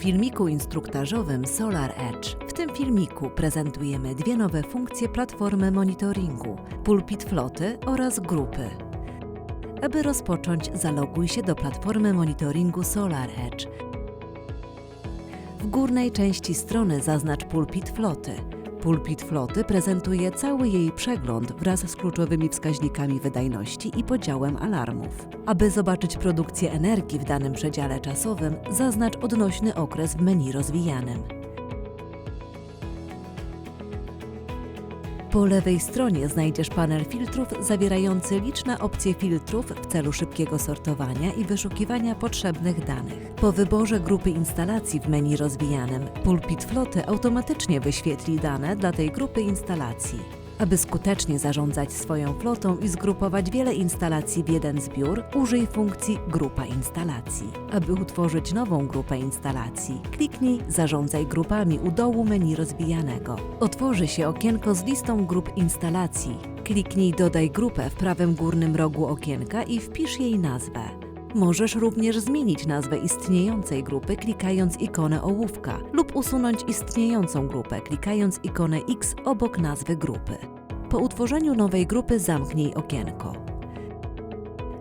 filmiku instruktażowym Solar Edge. W tym filmiku prezentujemy dwie nowe funkcje platformy monitoringu: pulpit floty oraz grupy. Aby rozpocząć, zaloguj się do platformy monitoringu Solar Edge. W górnej części strony zaznacz pulpit floty. Pulpit floty prezentuje cały jej przegląd wraz z kluczowymi wskaźnikami wydajności i podziałem alarmów. Aby zobaczyć produkcję energii w danym przedziale czasowym, zaznacz odnośny okres w menu rozwijanym. Po lewej stronie znajdziesz panel filtrów zawierający liczne opcje filtrów w celu szybkiego sortowania i wyszukiwania potrzebnych danych. Po wyborze grupy instalacji w menu rozwijanym, pulpit floty automatycznie wyświetli dane dla tej grupy instalacji. Aby skutecznie zarządzać swoją flotą i zgrupować wiele instalacji w jeden zbiór, użyj funkcji Grupa instalacji. Aby utworzyć nową grupę instalacji, kliknij Zarządzaj grupami u dołu menu rozwijanego. Otworzy się okienko z listą grup instalacji. Kliknij Dodaj grupę w prawym górnym rogu okienka i wpisz jej nazwę. Możesz również zmienić nazwę istniejącej grupy klikając ikonę ołówka lub usunąć istniejącą grupę klikając ikonę X obok nazwy grupy. Po utworzeniu nowej grupy zamknij okienko.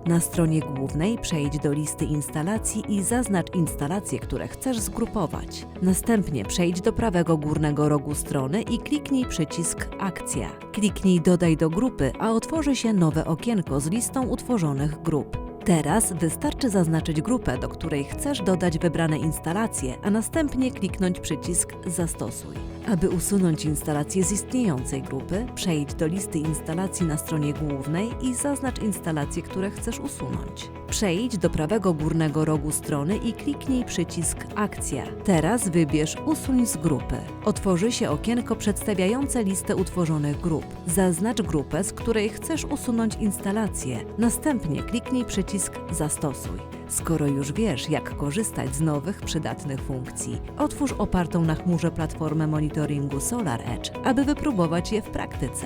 Na stronie głównej przejdź do listy instalacji i zaznacz instalacje, które chcesz zgrupować. Następnie przejdź do prawego górnego rogu strony i kliknij przycisk Akcja. Kliknij Dodaj do grupy, a otworzy się nowe okienko z listą utworzonych grup. Teraz wystarczy zaznaczyć grupę, do której chcesz dodać wybrane instalacje, a następnie kliknąć przycisk Zastosuj. Aby usunąć instalację z istniejącej grupy, przejdź do listy instalacji na stronie głównej i zaznacz instalacje, które chcesz usunąć. Przejdź do prawego górnego rogu strony i kliknij przycisk Akcja. Teraz wybierz Usuń z grupy. Otworzy się okienko przedstawiające listę utworzonych grup. Zaznacz grupę, z której chcesz usunąć instalację. Następnie kliknij przycisk Zastosuj. Skoro już wiesz, jak korzystać z nowych, przydatnych funkcji, otwórz opartą na chmurze platformę monitoringu Solar Edge, aby wypróbować je w praktyce.